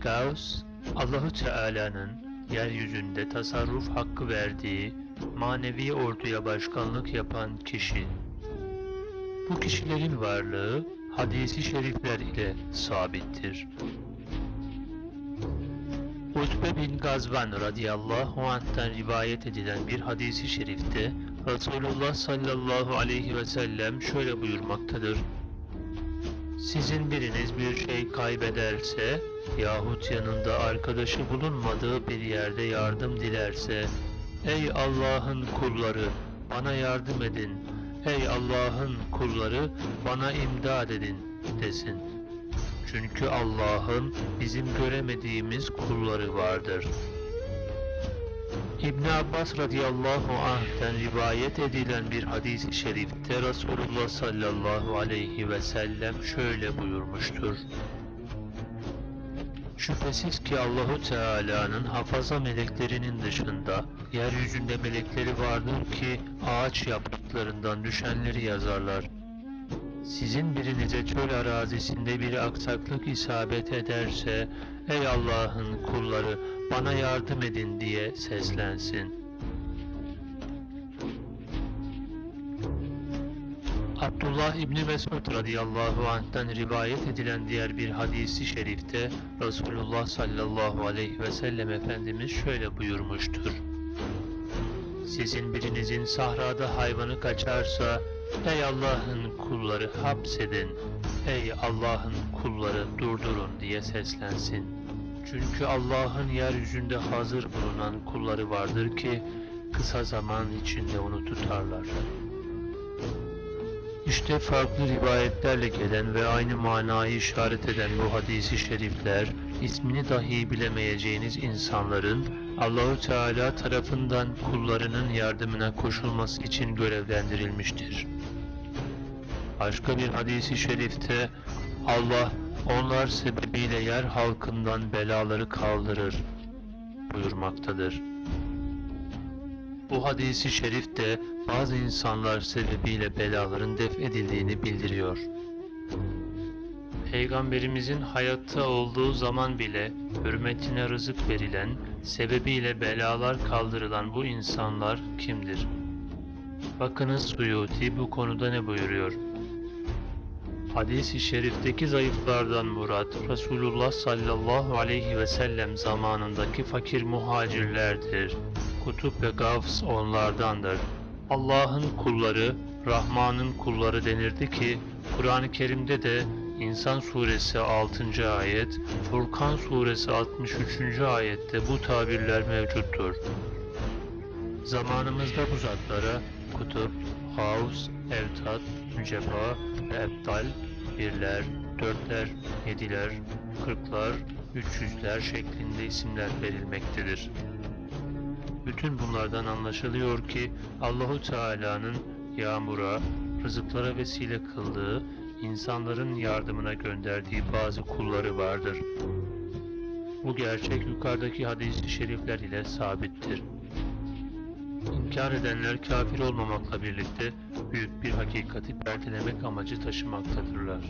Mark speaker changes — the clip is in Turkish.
Speaker 1: Gauss, Allahu Teala'nın yeryüzünde tasarruf hakkı verdiği manevi orduya başkanlık yapan kişi. Bu kişilerin varlığı hadisi şerifler ile sabittir. Utbe bin Gazvan radıyallahu anh'tan rivayet edilen bir hadisi şerifte Resulullah sallallahu aleyhi ve sellem şöyle buyurmaktadır. Sizin biriniz bir şey kaybederse yahut yanında arkadaşı bulunmadığı bir yerde yardım dilerse Ey Allah'ın kulları bana yardım edin. Ey Allah'ın kulları bana imdad edin desin. Çünkü Allah'ın bizim göremediğimiz kulları vardır. İbn Abbas radıyallahu anh'ten rivayet edilen bir hadis-i şerifte Resulullah sallallahu aleyhi ve sellem şöyle buyurmuştur. Şüphesiz ki Allahu Teala'nın hafaza meleklerinin dışında yeryüzünde melekleri vardır ki ağaç yapraklarından düşenleri yazarlar. Sizin birinize çöl arazisinde bir aksaklık isabet ederse, ey Allah'ın kulları bana yardım edin diye seslensin. Abdullah İbni Mesud radıyallahu anh'ten rivayet edilen diğer bir hadisi şerifte Resulullah sallallahu aleyhi ve sellem Efendimiz şöyle buyurmuştur. Sizin birinizin sahrada hayvanı kaçarsa Ey Allah'ın kulları hapsedin, ey Allah'ın kulları durdurun diye seslensin. Çünkü Allah'ın yeryüzünde hazır bulunan kulları vardır ki kısa zaman içinde onu tutarlar. İşte farklı rivayetlerle gelen ve aynı manayı işaret eden bu hadisi şerifler, ismini dahi bilemeyeceğiniz insanların Allahu Teala tarafından kullarının yardımına koşulması için görevlendirilmiştir. Başka bir hadisi şerifte Allah onlar sebebiyle yer halkından belaları kaldırır buyurmaktadır. Bu hadisi şerif de bazı insanlar sebebiyle belaların def edildiğini bildiriyor. Peygamberimizin hayatta olduğu zaman bile hürmetine rızık verilen, sebebiyle belalar kaldırılan bu insanlar kimdir? Bakınız Suyuti bu konuda ne buyuruyor? Hadis-i şerifteki zayıflardan murat Resulullah sallallahu aleyhi ve sellem zamanındaki fakir muhacirlerdir. Kutup ve Gavs onlardandır. Allah'ın kulları, Rahman'ın kulları denirdi ki Kur'an-ı Kerim'de de İnsan suresi 6. ayet, Furkan suresi 63. ayette bu tabirler mevcuttur. Zamanımızda bu zatlara kutup, havuz, evtat, müceba ve ebdal, birler, dörtler, yediler, kırklar, üç yüzler şeklinde isimler verilmektedir. Bütün bunlardan anlaşılıyor ki Allahu Teala'nın yağmura, rızıklara vesile kıldığı, insanların yardımına gönderdiği bazı kulları vardır. Bu gerçek yukarıdaki hadis-i şerifler ile sabittir. İnkar edenler kafir olmamakla birlikte büyük bir hakikati belirlemek amacı taşımaktadırlar.